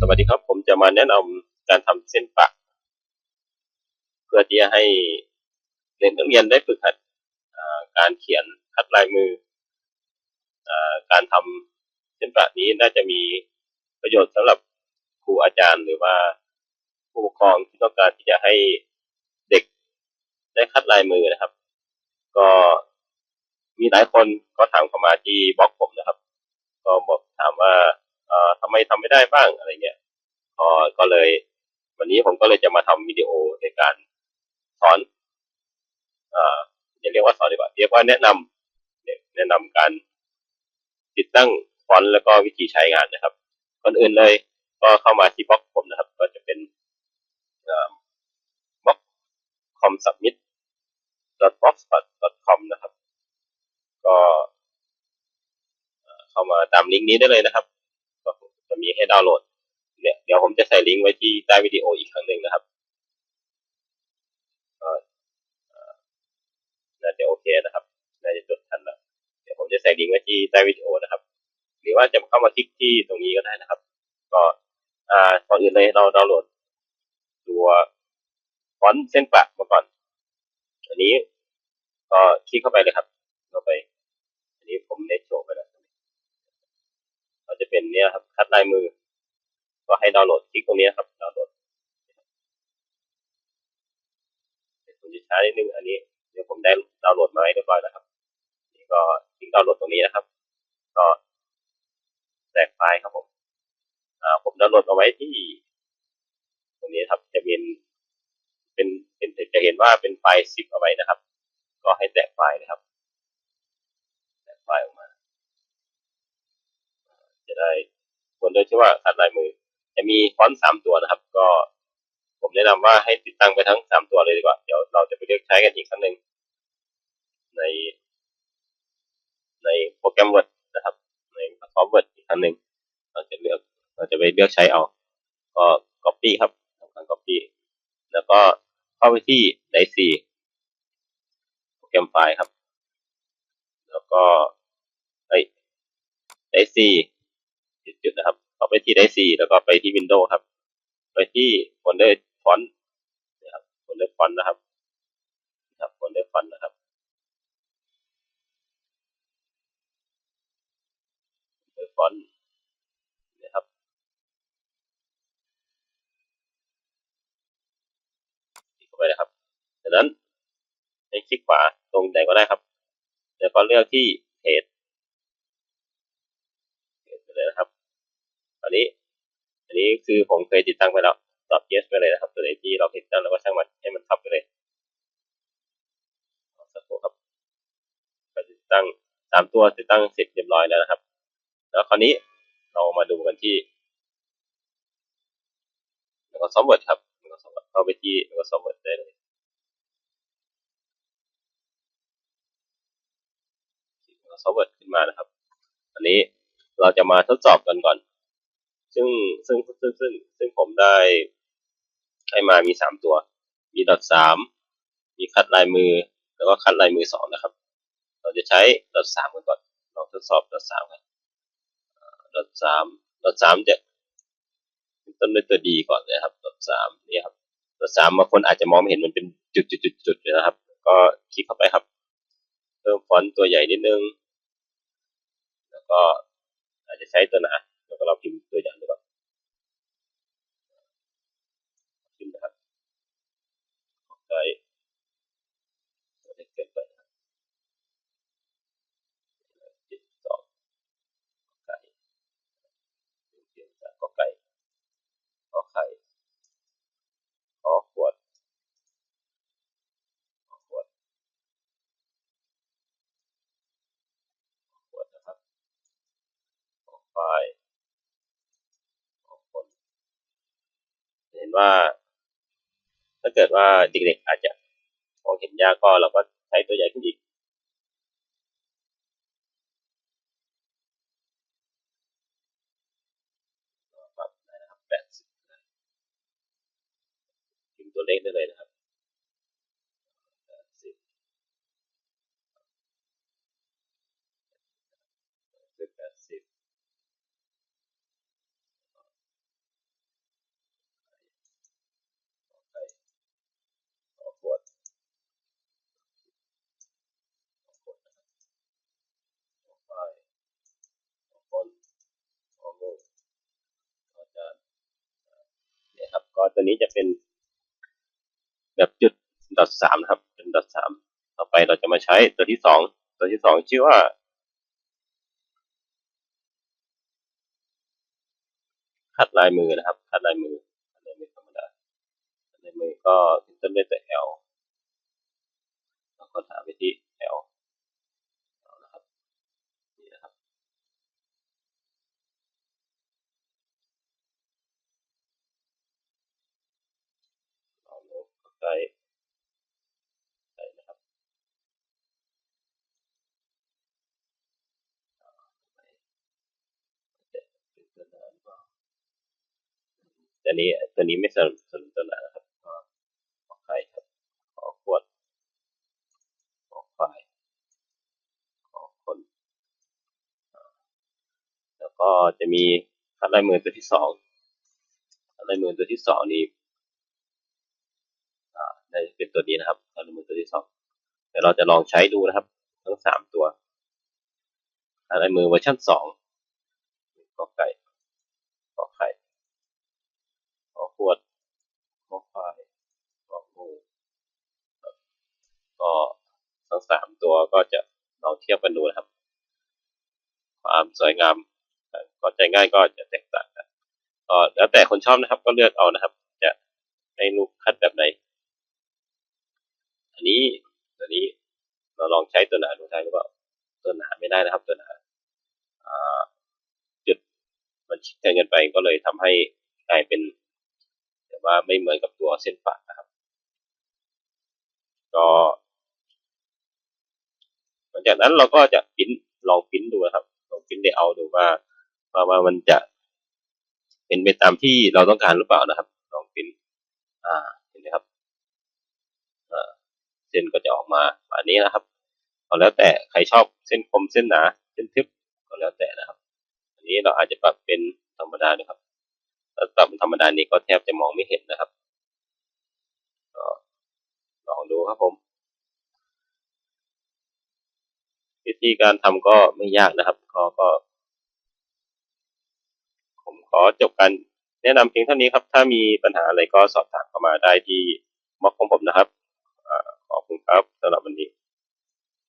สวัสดีครับ ผมจะมาแนะนำการทำเส้นปะ เพื่อที่จะให้เด็กนักเรียนได้ฝึกหัดการเขียนคัดลายมืออการทำเส้นปะนี้น่าจะมีประโยชน์สำหรับครูอาจารย์หรือว่าผู้ปกครองที่ต้องการที่จะให้เด็กได้คัดลายมือนะครับ ก็มีหลายคนก็ถามเข้ามาที่บล็อกผมนะครับ ก็บอกถามว่า มทำไม่ได้บ้างอะไรเงี้ยก็ก็เลย วันนี้ผมก็เลยจะมาทำวิดีโอในการสอนเอ่ออย่าเรียกว่าสอนดีกว่าเรียกว่าแนะนำเนี่ยแนะนำการติดตั้งฟอนต์แล้วก็วิธีใช้งานนะครับก่อนอื่นเลย ก็เข้ามาที่บล็อกผมนะครับ ก็จะเป็นเอ่อบล็อก com submit blogspot.com นะครับ ก็เข้ามาตามลิงก์นี้ได้เลยนะครับ จะมีให้ดาวน์โหลดเนี่ยเดี๋ยวผมจะใส่ลิงก์ไว้ที่ใต้วิดีโออีกครั้งหนึ่งนะครับเอ่อน่าจะโอเคนะครับน่าจะจดทันแล้วเดี๋ยวผมจะใส่ลิงก์ไว้ที่ใต้วิดีโอนะครับ หรือว่าจะเข้ามาคลิกที่ตรงนี้ก็ได้นะครับ ก็อ่าก่อนอื่นเลยเราดาวน์โหลด ตัวฟอนต์เส้นปะมาก่อน อันนี้ก็คลิกเข้าไปเลยครับ เข้าไป อันนี้ผมได้โชว์ไปแล้ว นเนี่ยครับ คัดลายมือ ก็ให้ดาวน์โหลดคลิกตรงนี้ครับดาวน์โหลดผมจะช้านิดนึงอันนี้เดี๋ยวผมได้ดาวน์โหลดมาให้เรียบร้อยแล้วครับ นี่ก็คลิกดาวน์โหลดตรงนี้นะครับ ก็แตกไฟล์ครับผมอ่าผมดาวน์โหลดเอาไว้ที่ ตรงนี้ครับ จะเป็นเป็นเป็นจะเห็นว่าเป็นไฟล์ซิปเอาไว้นะครับ ก็ให้แตกไฟล์นะครับ แตกไฟล์ออกมา จะ ได้ผลโดยที่ว่าคัดลายมือ จะมีฟอนต์สามตัวนะครับ ก็ผมแนะนำว่าให้ติดตั้งไปทั้งสามตัวเลยดีกว่า เดี๋ยวเราจะไปเลือกใช้กันอีกครั้งหนึ่งใน ในโปรแกรม Word นะครับ ใน Microsoft Word อีกครั้งหนึ่งเราจะเลือกเราจะไปเลือกใช้เอา ก็ Copy ครับทำการ Copy แล้วก็เข้าไปที่ Drive C โปรแกรมไฟล์ครับ แล้วก็ไอ้ Drive C ดๆนะครับ เข้า ไปที่ Drive C แล้วก็ไปที่ Windows ครับ ไปที่โฟลเดอร์ฟอนต์นะครับโฟลเดอร์ฟอนต์นะครับครับโฟลเดอร์ฟอนต์นะครับฟลเดอร์ฟอนต์นะครับ คลิกเข้าไปนะครับ จากนั้นให้คลิกขวาตรงไหนก็ได้ครับ แล้วก็เลือกที่เพจเพจไปเลยนะครับ อันนี้ อันนี้คือผมเคยติดตั้งไปแล้วตอบ yes ไปเลยนะครับ ตัวไหนที่เราติดตั้งแล้วก็ช่างมันให้มันทับไปเลยรอสักครู่ครับก็ติดตั้งสามตัวติดตั้งเสร็จเรียบร้อยแล้วนะครับ แล้วคราวนี้เรามาดูกันที่ Microsoft Word ครับ Microsoft Word เข้าไปที่ Microsoft Word ได้เลย Microsoft Word ขึ้นมานะครับ อันนี้เราจะมาทดสอบกันก่อน ซึ่งซึ่งซึ่งซึ่งซึ่งผมได้ให้มามีสามตัว มีดอทสามมีคัดลายมือ แล้วก็คัดลายมือสองนะครับ เราจะใช้ดอทสามกันก่อนลองทดสอบดอทสามกันดอทสามดอทสามจะต้นด้วยตัวดีก่อนเลยครับดอทสามนี่ครับดอทสามบางคนอาจจะมองไม่เห็นมันเป็นจุดจุดจุดจุดเลยนะครับ ก็คลิกเข้าไปครับเพิ่มฟอนต์ตัวใหญ่นิดนึง แล้วก็อาจจะใช้ตัวหนาพิมพ์ตัวอย่างดูก่อนพิมพ์นะครับใช้ตัวเล็กเกินไปนะครับเจ็ดสองไก่เขียนจากกอไก่ขอไข่ขอขวดขอขวดขวดนะครับ ขอควายขอคนเห็นว่า ถ้าเกิดว่าเด็กๆอาจจะมองเห็นยากก็เราก็ใช้ตัวใหญ่ขึ้นอีกปรับนะครับแปดสิบพิมพ์ตัวเล็กได้เลยนะครับแปดสิบแปดสิบ ก็ตัวนี้จะเป็นแบบจุดดอทสามนะครับ เป็นดอทสามต่อไปเราจะมาใช้ตัวที่สองตัวที่สองชื่อว่าคัดลายมือนะครับ คัดลายมือคัดลายมือธรรมดาคัดลายมือก็ขึ้นต้นด้วยตัว L แล้วก็ถามไปที่ L เอานะครับนี่นะครับ เอาลงใส่ใส่นะครับตัวนี้ตัวนี้ไม่สนับสนุนตัวไหนนะครับขอไข่ครับขอขวดขอควายขอคน แล้วก็จะมีคัดลายมือตัวที่สองคัดลายมือตัวที่สองนี้ เป็นตัวนี้นะครับคัดลายมือตัวที่สองเดี๋ยวเราจะลองใช้ดูนะครับ ทั้งสามตัวคัดลายมือเวอร์ชันสองกอไก่กอไข่ขอขวดขอควายของูก็ทั้งสามตัวก็จะลองเทียบกันดูนะครับ ความสวยงามก็ใจง่ายก็จะแตกต่างกันก็แล้วแต่คนชอบนะครับ ก็เลือกเอานะครับ จะให้รูปคัดแบบไหน อันนี้ตัวนี้เราลองใช้ตัวหนาดูได้หรือเปล่าตัวหนาไม่ได้นะครับ ตัวหนาจุดมันชิดกันเกินไปก็เลยทำให้กลายเป็น แต่ว่าไม่เหมือนกับตัวเส้นปะนะครับ ก็หลังจากนั้นเราก็จะพิมพ์ลองพิมพ์ดูนะครับลองพิมพ์เลเอร์ดูว่าว่าว่ามันจะเป็นไปตามที่เราต้องการหรือเปล่านะครับ ลองพิมพ์อ่าเห็นไหมครับอ่าเส้นก็จะออกมาแบบนี้นะครับก็แล้วแต่ใครชอบเส้นคมเส้นหนาเส้นทึบก็แล้วแต่นะครับ อันนี้เราอาจจะปรับเป็นธรรมดานะครับถ้าปรับเป็นธรรมดานี้ก็แทบจะมองไม่เห็นนะครับลองดูครับผม วิธีการทำก็ไม่ยากนะครับ ก็ก็ ผมขอจบการแนะนำเพียงเท่านี้ครับ ถ้ามีปัญหาอะไรก็สอบถามเข้ามาได้ที่บล็อกของผมนะครับ ขอบคุณครับสำหรับวันนี้